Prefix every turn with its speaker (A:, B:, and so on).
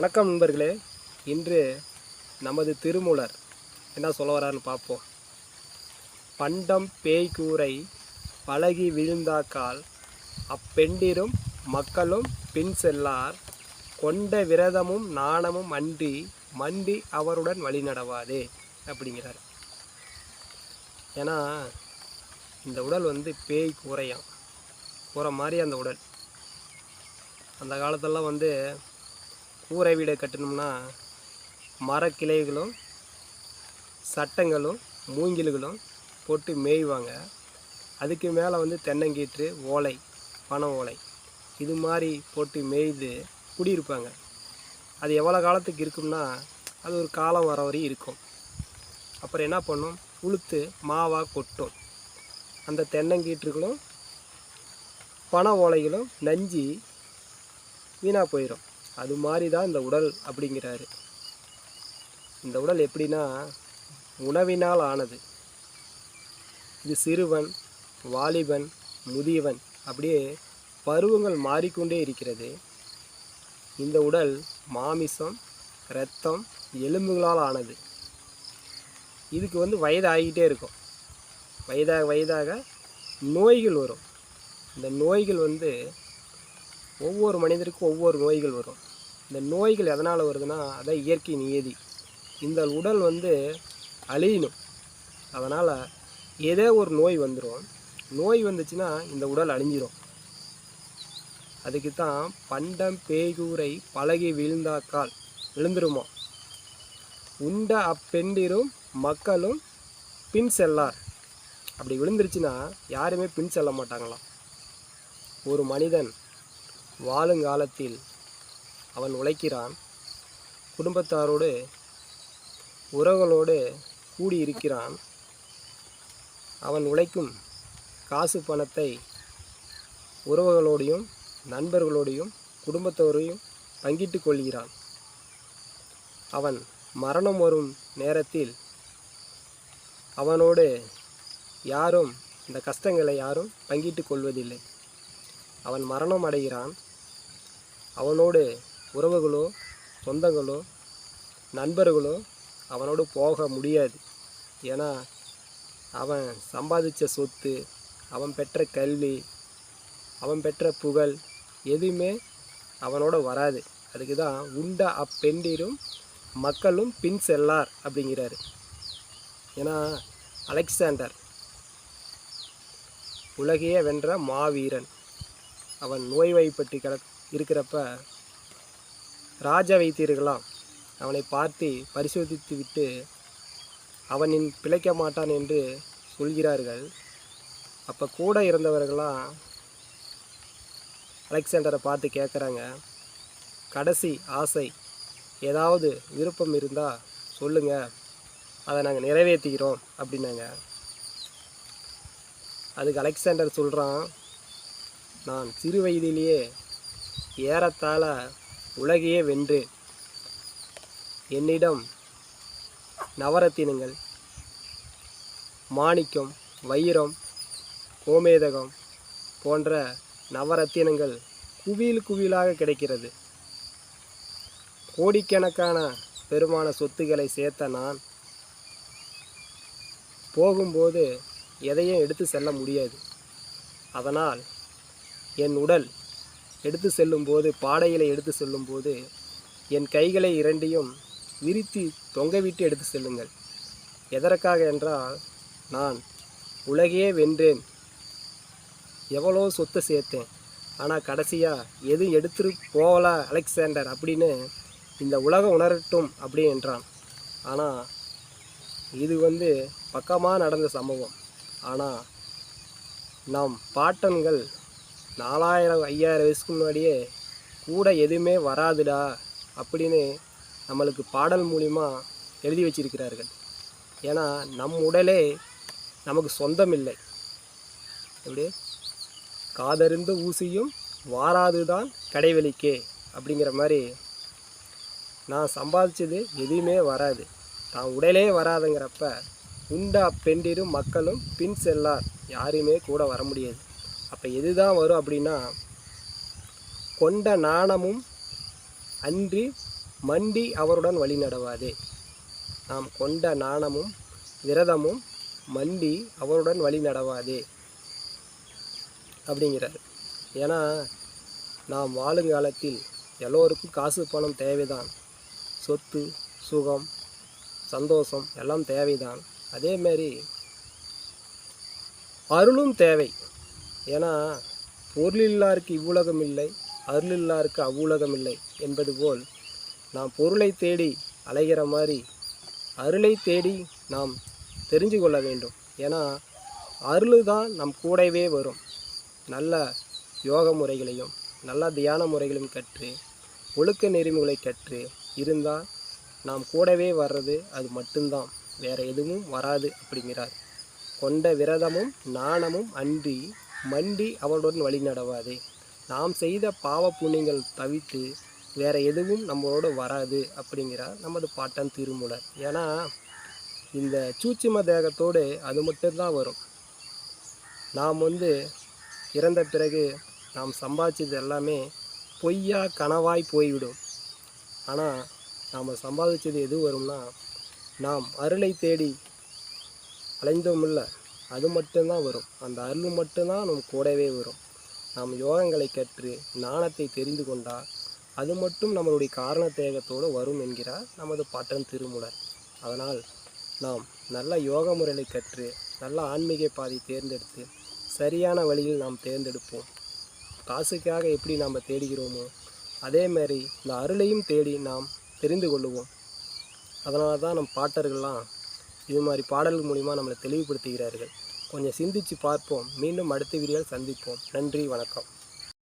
A: வணக்கம் நண்பர்களே. இன்று நமது திருமூலர் என்ன சொல்ல வரான்னு பார்ப்போம். பண்டம் பேய் கூரை பழகி விழுந்தாக்கால் அப்பெண்டிரும் மக்களும் பின் செல்லார். கொண்ட விரதமும் நாணமும் அன்றி மண்டி அவருடன் வழிநடவாதே அப்படிங்கிறார். ஏன்னா இந்த உடல் வந்து பேய் கூரையாம் கூற மாதிரி அந்த உடல். அந்த காலத்தெல்லாம் வந்து கூரை வீடை கட்டணும்னா மரக்கிளைகளும் சட்டங்களும் மூங்கில்களும் போட்டு மேய்வாங்க. அதுக்கு மேலே வந்து தென்னங்கீற்று ஓலை பனை ஓலை இது மாதிரி போட்டு மேய்து குடியிருப்பாங்க. அது எவ்வளோ காலத்துக்கு இருக்கும்னா அது ஒரு காலம் வர வரையும் இருக்கும். அப்புறம் என்ன பண்ணும்? உளுத்து மாவாக கொட்டும். அந்த தென்னங்கீற்றுகளும் பனை ஓலைகளும் நஞ்சி வீணாக போயிடும் அது மாதிரி தான் இந்த உடல் அப்படிங்கிறாரு. இந்த உடல் எப்படின்னா உணவினால் ஆனது. இது சிறுவன் வாலிபன் முதியவன் அப்படியே பருவங்கள் மாறிக்கொண்டே இருக்கிறது. இந்த உடல் மாமிசம் இரத்தம் எலும்புகளால் ஆனது. இதுக்கு வந்து வயது ஆகிக்கிட்டே இருக்கும். வயதாக வயதாக நோய்கள் வரும். இந்த நோய்கள் வந்து ஒவ்வொரு மனிதருக்கும் ஒவ்வொரு நோய்கள் வரும். இந்த நோய்கள் எதனால் வருதுன்னா அதான் இயற்கை நியதி. இந்த உடல் வந்து அழியணும். அதனால் ஏதோ ஒரு நோய் வந்துடும் நோய் வந்துச்சுன்னா இந்த உடல் அழிஞ்சிரும். அதுக்கு தான் பண்டம் பேய்கூரை பழகி விழுந்தாக்கால் விழுந்துருமா? உண்ட அப்பெண்டிரும் மக்களும் பின் செல்லார். அப்படி விழுந்துருச்சுன்னா யாருமே பின் செல்ல மாட்டாங்களாம். ஒரு மனிதன் வாழுங்காலத்தில் அவன் உழைக்கிறான். குடும்பத்தாரோடு உறவுகளோடு கூடி இருக்கிறான் அவன் உழைக்கும் காசு பணத்தை உறவுகளோடையும் நண்பர்களோடையும் குடும்பத்தோரையும் பங்கிட்டு கொள்கிறான். அவன் மரணம் வரும் நேரத்தில் அவனோடு யாரும் இந்த கஷ்டங்களை யாரும் பங்கிட்டு கொள்வதில்லை. அவன் மரணம் அடைகிறான். அவனோடு உறவுகளோ சொந்தங்களோ நண்பர்களோ அவனோடு போக முடியாது. ஏன்னா அவன் சம்பாதிச்ச சொத்து அவன் பெற்ற கல்வி அவன் பெற்ற புகழ் எதுவுமே அவனோட வராது. அதுக்கு தான் உண்ட அப்பெண்டிரும் மக்களும் பின் செல்லார் அப்படிங்கிறாரு. ஏன்னா அலெக்சாண்டர் உலகையே வென்ற மாவீரன். அவன் நோய்வாய்ப்பட்டு கிட இருக்கிறப்ப ராஜ வைத்தியர்களாம் அவனை பார்த்து பரிசோதித்து விட்டு அவனின் பிழைக்க மாட்டான் என்று சொல்கிறார்கள். அப்போ கூட இருந்தவர்களாம் அலெக்சாண்டரை பார்த்து கேட்குறாங்க கடைசி ஆசை ஏதாவது விருப்பம் இருந்தால் சொல்லுங்கள் அதை நாங்கள் நிறைவேற்றிக்கிறோம் அப்படின்னாங்க. அதுக்கு அலெக்சாண்டர் சொல்கிறான் நான் சிறு வயதிலேயே ஏறத்தாழ உலகையே வென்று என்னிடம் நவரத்தினங்கள் மாணிக்கம் வைரம் கோமேதகம் போன்ற நவரத்தினங்கள் குவியில் குவியலாக கிடைக்கிறது. கோடிக்கணக்கான பெருமான சொத்துக்களை சேர்த்த நான் போகும்போது எதையும் எடுத்து செல்ல முடியாது. அதனால் என் உடல் எடுத்து செல்லும்போது பாடையிலை எடுத்து செல்லும்போது என் கைகளை இரண்டையும் விரித்து தொங்கவிட்டு எடுத்து செல்லுங்கள். எதற்காக என்றால் நான் உலகையே வென்றேன். எவ்வளோ சொத்தை சேர்த்தேன். ஆனால் கடைசியாக எதுவும் எடுத்துட்டு போகலா அலெக்சாண்டர் அப்படின்னு இந்த உலகம் உணரட்டும் அப்படி என்றான். ஆனால் இது வந்து பக்கமாக நடந்த சம்பவம். ஆனால் நம் பாட்டன்கள் நாலாயிரம் ஐயாயிரம் வயசுக்கு முன்னாடியே கூட எதுவுமே வராதுடா அப்படின்னு நம்மளுக்கு பாடல் மூலிமா எழுதி வச்சிருக்கிறார்கள். ஏன்னா நம் உடலே நமக்கு சொந்தம் இல்லை எப்படி? காதறிந்த ஊசியும் வாராது தான் கடைவெளிக்கே அப்படிங்கிற மாதிரி நான் சம்பாதிச்சது எதுவுமே வராது. தான் உடலே வராதுங்கிறப்ப உண்டா பெண்டிரும் மக்களும் பின் செல்லார். யாருமே கூட வர முடியாது. அப்போ எதுதான் வரும் அப்படின்னா கொண்ட நாணமும் அன்றி மண்டி அவருடன் வழி நடவாதே. நாம் கொண்ட நாணமும் விரதமும் மண்டி அவருடன் வழி நடவாதே. அப்படிங்கிறார். ஏன்னா நாம் வாழுங்காலத்தில் எல்லோருக்கும் காசு பணம் தேவைதான். சொத்து சுகம் சந்தோஷம் எல்லாம் தேவைதான். அதேமாரி அருளும் தேவை. ஏன்னா பொருளில்லாருக்கு இவ்வுலகம் இல்லை அருளில்லாருக்கு அவ்வுலகம் இல்லை என்பது போல் நாம் பொருளை தேடி அலைகிற மாதிரி அருளை தேடி நாம் தெரிஞ்சு கொள்ள வேண்டும். ஏன்னா அருள் தான் நம் கூடவே வரும். நல்ல யோக முறைகளையும் நல்ல தியான முறைகளையும் கற்று ஒழுக்க நெறிமுறை கற்று இருந்தால் நாம் கூடவே வர்றது அது மட்டும்தான். வேறு எதுவும் வராது அப்படிங்கிறார். கொண்ட விரதமும் நாணமும் அன்றி மண்டி அவளுடன் வழி நடவாதே. நாம் செய்த பாவ புண்ணியங்கள் தவிர்த்து வேறு எதுவும் நம்மளோட வராது அப்படிங்கிறார் நமது பாட்டன் திருமூலர். ஏன்னா இந்த சூட்சும தேகத்தோடு அது மட்டும்தான் வரும். நாம் வந்து இறந்த பிறகு நாம் சம்பாதிச்சது எல்லாமே பொய்யா கனவாய் போய்விடும். ஆனால் நாம் சம்பாதிச்சது எது வரும்னா நாம் அருளை தேடி அலைந்தோமில்ல அது மட்டும்தான் வரும். அந்த அருள் மட்டும்தான் நம் கூடவே வரும். நாம் யோகங்களை கற்று ஞானத்தை தெரிந்து கொண்டால் அது மட்டும் நம்மளுடைய காரண தேகத்தோடு வரும் என்கிறார் நமது பாட்டன் திருமூலர். அதனால் நாம் நல்ல யோக முறைகளை கற்று நல்ல ஆன்மீக பாதை தேர்ந்தெடுத்து சரியான வழியில் நாம் தேர்ந்தெடுப்போம். காசுக்காக எப்படி நாம் தேடுகிறோமோ அதே மாதிரி இந்த அருளையும் தேடி நாம் தெரிந்து கொள்ளுவோம். அதனால தான் நம் பாட்டர்கள்லாம் இது மாதிரி பாடல்கள் மூலிமா நம்மளை தெளிவுபடுத்துகிறார்கள். கொஞ்சம் சிந்திச்சு பார்ப்போம். மீண்டும் அடுத்த வீடியோவில் சந்திப்போம். நன்றி வணக்கம்.